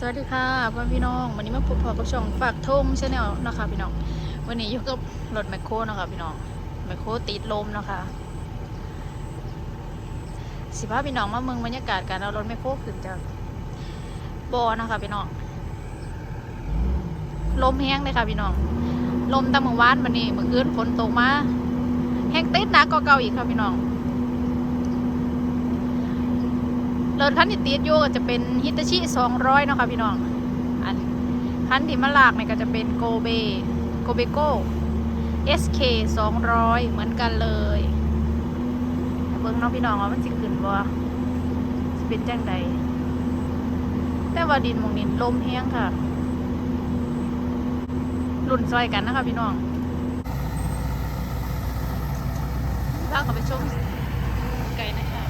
สวัสดีค่ะพ่อพี่น้องวันนี้มาพบพอกับช่องฝากทงชาแนลนะคะพี่น้องวันนี้อยู่กับรถแมคโครนะคะพี่น้องแมคโครติดลมนะคะสิพาพี่น้องมาเมืองบรรยากาศการเอารถแมคโครขึ้นจากบอนะคะพี่น้องลมแห้งเลยค่ะพี่น้องลมตะมืองวานวันนี้เมื่อคืนฝนตกมาแห้งติดหนักกว่าเก่าอีกค่ะพี่น้อง รถคันที่ติดอยู่ก็จะเป็นฮิตาชิ200เนาะค่ะพี่น้อง อันคันที่มาลากเนี่ยก็จะเป็นโกเบโกเบโก้ SK 200 เหมือนกันเลยเบิ่งเนาะพี่น้องว่ามันสิขึ้นบ่สิเป็นจังใดแต่ว่าดินมองนี้ลมแห้งค่ะรุ่นซอยกันนะคะพี่น้องลากเขาไปชมไกลนะคะ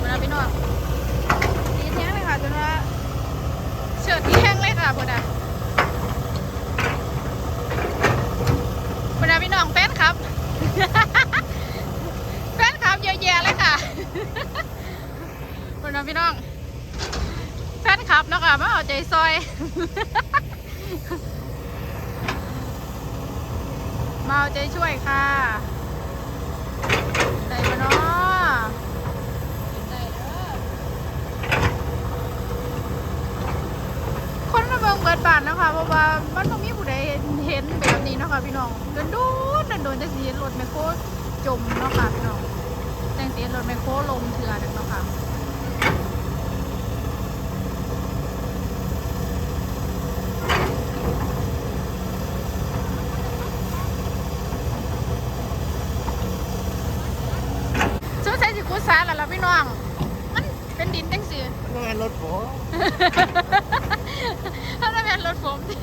เวลาพี่น้องดีแท้งเลยค่ะจนว่าเฉิดที่แห้งเลยค่ะพอดาพอดาพี่น้องแฟนครับ แฟนครับเยอะแยะเลยค่ะ พอดาพี่น้อง แฟนครับเนาะคะมาเอาใจซอย มาเอาใจช่วยค่ะได้ปะเนาะคนมาเบิ่งเบิดบานนะคะเพราะว่ามันบ่มีผู้ใดเห็นแบบนี้นะคะพี่น้องโดนโดนโดนโดนจะเห็นรถแมคโครจมเนาะค่ะพี่น้องจังเห็นรถแมคโครลงเถื่อนเนาะค่ะสงสัยสิ กูสาแล้วล่ะพี่น้อง มันเป็นดินจังซี่นั่นไงรถผมถ้าจะเป็นรถผมสิ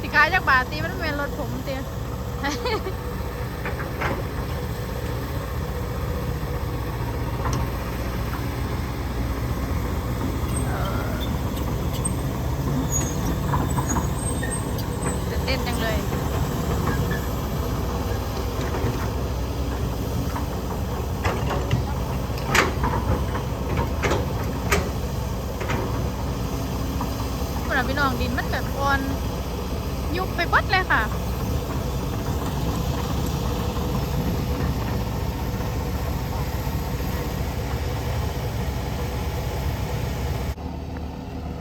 สิขายจากบาทตีมันเป็นรถผมตีตื่นเต้นจังเลย คุณพี่น้องดินมันแบบอ่อนยุบไปเบดเลย ค่ะ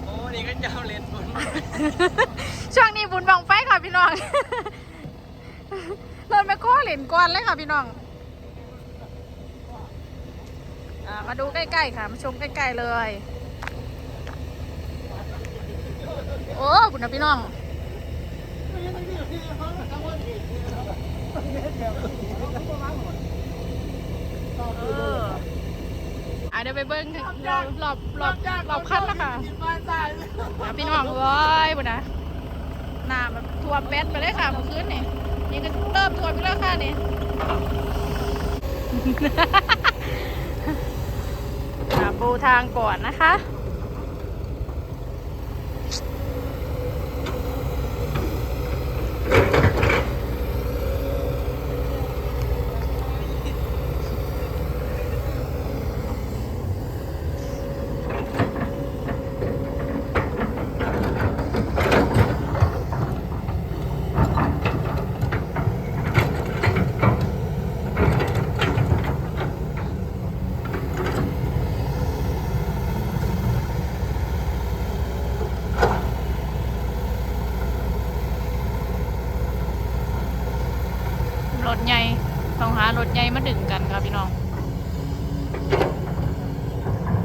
โอ้นี่ก็เจ้าเลนบนช่วงนี้บุญบังไฟค่ะพี่น้อง รถแมคโครเหรียญก้อนเลยค่ะพี่น้องอ่ามาดูใกล้ๆค่ะ มาชมใกล้ๆเลย โอ้คุณนะพี่น้องเอออะเดี๋ยวไปเบิ้งรอบรอบรอบรอบคันละค่ะอะพี่น้องเว้ยบุญนะน้ำแบบท่วมแป๊ดไปเลยค่ะเมื่อคืนนี่นี่ก็เริ่มท่วมอีกแล้วค่ะนี่อะปูทางก่อนนะคะ รถใหญ่ต้องหารถใหญ่มาดึงกันค่ะพี่น้อง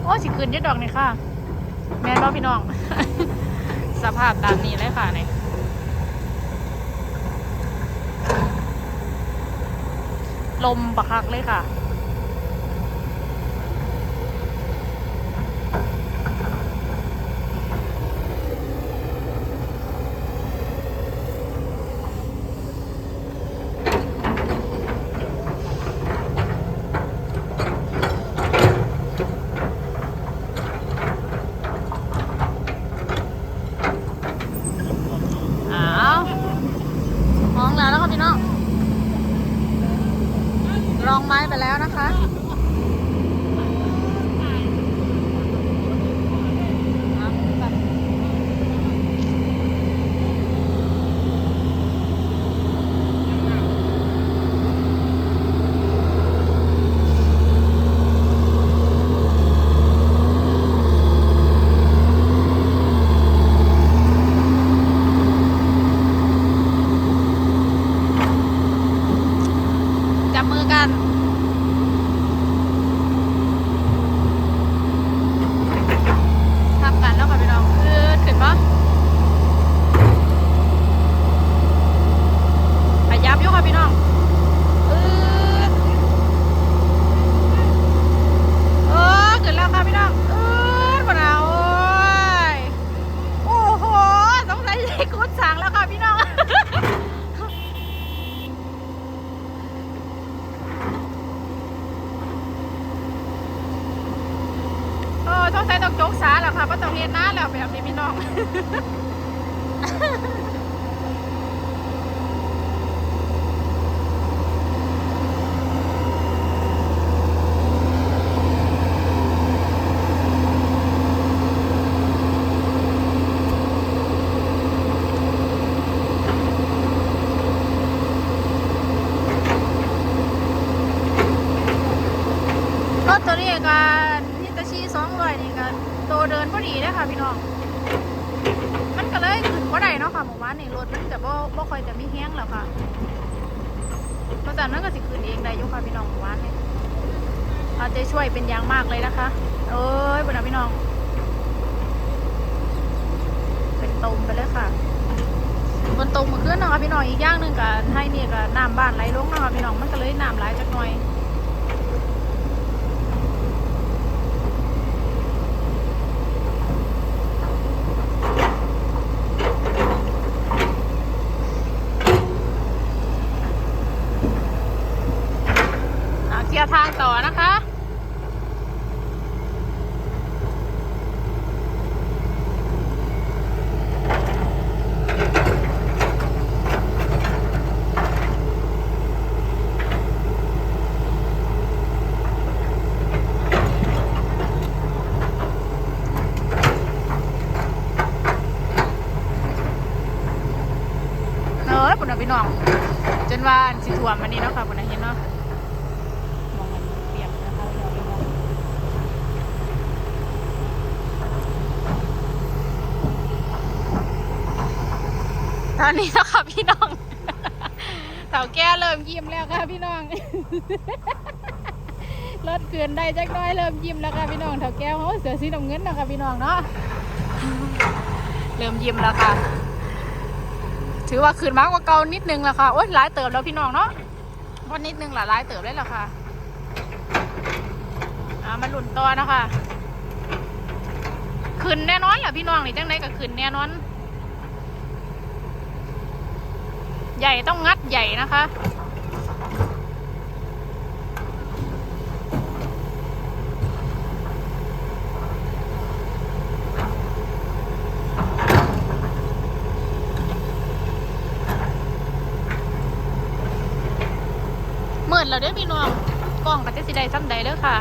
โอ้สิคืนยอดดอกนี่ค่ะ แม่นบ่พี่น้อง สภาพตามนี้เลยค่ะนี่ลมบักคักเลยค่ะ สงสัยต้องโจกสาแล้วค่ะก็ต้องเรียนน้าแล้วแบบนี้พี่น้อง รถตัวนี้ก็ฮิตาชิสองร้อยนี่ก็โตเดินพอดีเลยค่ะพี่น้อง มันก็เลยขึ้นบ่ได้เนาะค่ะหมู่บ้านนี่รถมันจะบ่บ่ค่อยจะมีแห้งแล้วค่ะเพราะฉะนั้นมันก็สิขึ้นเองได้ยู่ค่ะพี่น้องหมู่บ้านนี่เอาใจช่วยเป็นอย่างมากเลยนะคะ เอ้ยบุญนะพี่น้อง เป็นตมไปเลยค่ะบนตรงมาขึ้นนะคะพี่น้องอีกอย่างหนึ่งกับให้นี่กับน้ำบ้านไหลลงนะคะพี่น้องมันก็เลยน้ำไหลจักหน่อย อะเคลียร์ทางต่อ นะคะ เออปุ่นนะพี่น้อง จนว่านสิถ่วมมันนี้เนาะค่ะปุ่นนะเห็นเนาะ มองมันเปียกนะคะเราไปมอง ตอนนี้นะคะพี่น้องเต่าแก้เริ่มยิ้มแล้วค่ะพี่น้องรถเกินได้จักน้อยเริ่มยิ้มแล้วค่ะพี่น้องเต่าแก้วเขาเสือสีน้ำเงินนะคะพี่น้องเนาะเริ่มยิ้มแล้วค่ะ ถือว่าคืนมากกว่าเก่านิดนึงแล้วค่ะโอ๊ยหลายเติบแล้วพี่น้องเนาะวันนิดนึงหละหลายเติบได้แล้วค่ะามันหลุนตัวนะคะขึ้นแน่นอนแหละพี่น้องนี่จังไดก็ขึ้นแน่นอน ใหญ่ต้องงัดใหญ่นะคะ เมื่อแล้วเด้พี่น้องกล้องก็จะสิได้ซ้ำใดเด้อค่ะ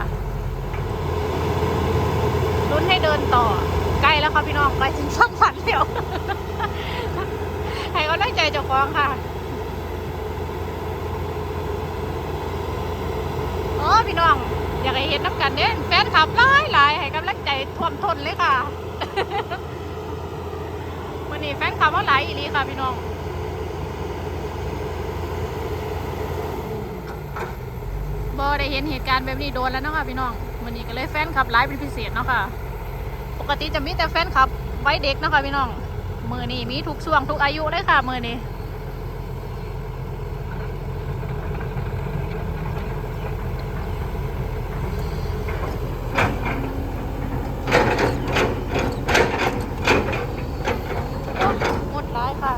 ลุ้นให้เดินต่อ ใกล้แล้วค่ะพี่น้องใกล้ถึงช่องฝันแล้วให้กำลังใจเจ้าของค่ะโอ้ พี่น้อง อยากให้เห็นน้ำกันเด่นแฟนคลับหลายหลายให้กำลังใจท่วมท้นเลยค่ะวันนี้แฟนคลับว่าหลายอีลีค่ะพี่น้องบอได้เห็นเหตุการณ์แบบนี้โดนแล้วเนาะค่ะพี่น้องวันนี้ก็เลยแฟนคลับไลฟ์เป็นพิเศษเนาะค่ะ ปกติจะมีแต่แฟนคลับไว้เด็กเนาะค่ะพี่น้องมือนี้มีทุกช่วงทุกอายุเลยค่ะมือนี้ หมดร้ายค่ะ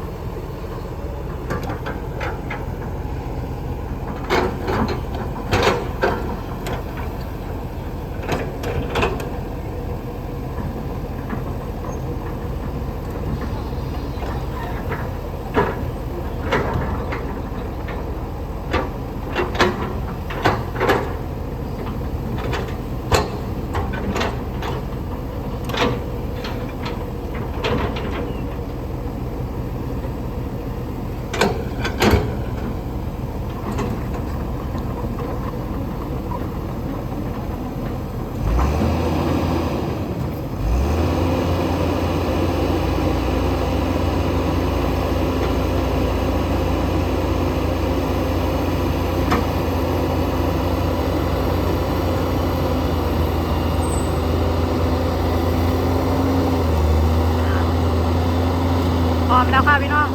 พร้อมแล้วค่ะพี่น้อง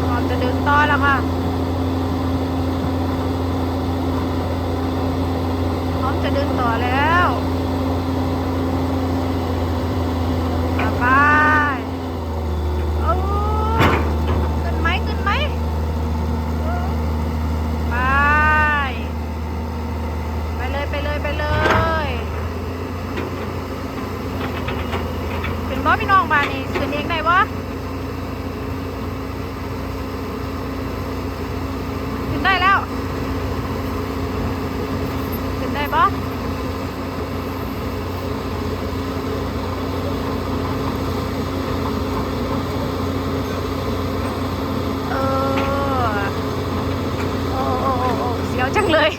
พร้อมจะดึงต่อแล้วค่ะ พร้อม จะเดินต่อแล้วอะไปเอาขึ้นไหมขึ้นไหมไป ไปเลยไปเลยไปเลย บานนี่ขึ้นเองได้บ่ขึ้นได้แล้ว ขึ้นได้บ่เออ โอ้โอ้โอ้โอ้เสียวจังเลย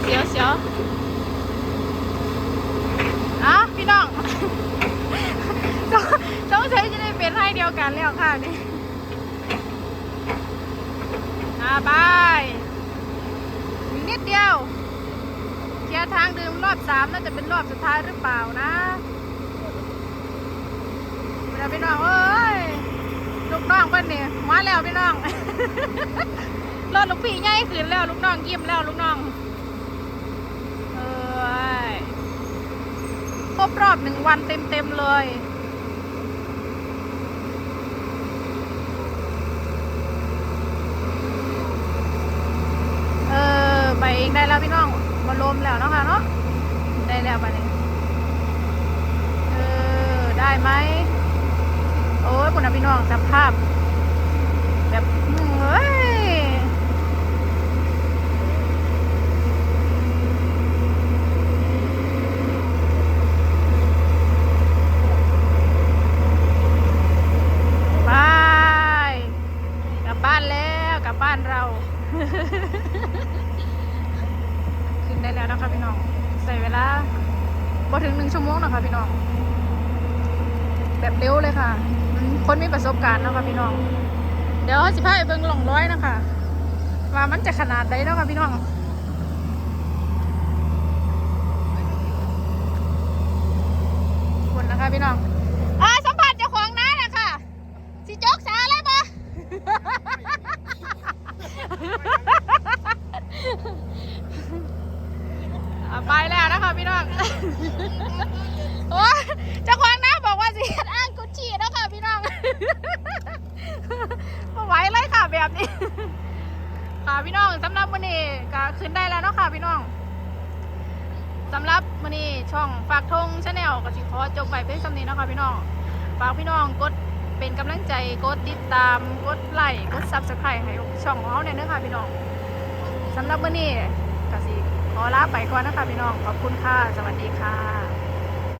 เสียวเสียวอะพี่น้อง ต้องต้องใช้จะได้เป็นให้เดี ยวกันแล้วค่ะนี่อาบายอีกนิดเดียว เคลียร์ทางเดิมรอบสามน่าจะเป็นรอบสุดท้ายหรือเปล่านะเวลาพี่น้องเอ้ยลูกน้องเพิ่นนี่มาแล้วพี่น้องรถลูกพี่ใหญ่ขึ้นแล้วลูกน้องยิ้มแล้วลูกน้องเอ้ยครบรอบหนึ่งวันเต็มเต็มๆเลย เออ ได้แล้วพี่น้องมาลมแล้วเนาะค่ะเนาะได้แล้วไปเลยเออได้ไหมโอ้ยคุณนะพี่น้องสภาพ แบบเฮ้ย ไปกลับบ้านแล้วกลับบ้านเรา ขึ้นได้แล้วนะคะพี่น้อง ใส่เวลาพอถึงหนึ่งชั่วโมงนะคะพี่น้อง แบบเร็วเลยค่ะอืมคนมีประสบการณ์เนาะคะพี่น้อง เดี๋ยวสิพาไป เบิ่งหล่องร้อยนะคะว่ามันจะขนาดใดเนาะค่ะพี่น้องคุณนะคะพี่น้องอ่าสัมผัสเจ้าของน้าน่ะค่ะสิจกสาเลยปะอะไปแล้วนะคะพี่น้องโอ้เจ้าของน้าบอกว่าสิเฮ็ดอ้างกุชชี่แล้วค่ะพี่น้อง ไม่ไหวเลยค่ะ แบบนี้ ค่ะพี่น้องสำหรับมื้อนี้ก็ขึ้นได้แล้วเนาะค่ะพี่น้องสำหรับมื้อนี้ช่องฝากทงชาแนลก็สิขอจบไปเพียงสำนี้เนาะค่ะพี่น้องฝากพี่น้องกดเป็นกำลังใจกดติดตามกดไลค์กด Subscribe ให้ช่องของเราเนี่ยเด้อค่ะพี่น้องสำหรับมื้อนี้ก็สิขอลาไปก่อนนะคะพี่น้องขอบคุณค่ะ สวัสดีค่ะ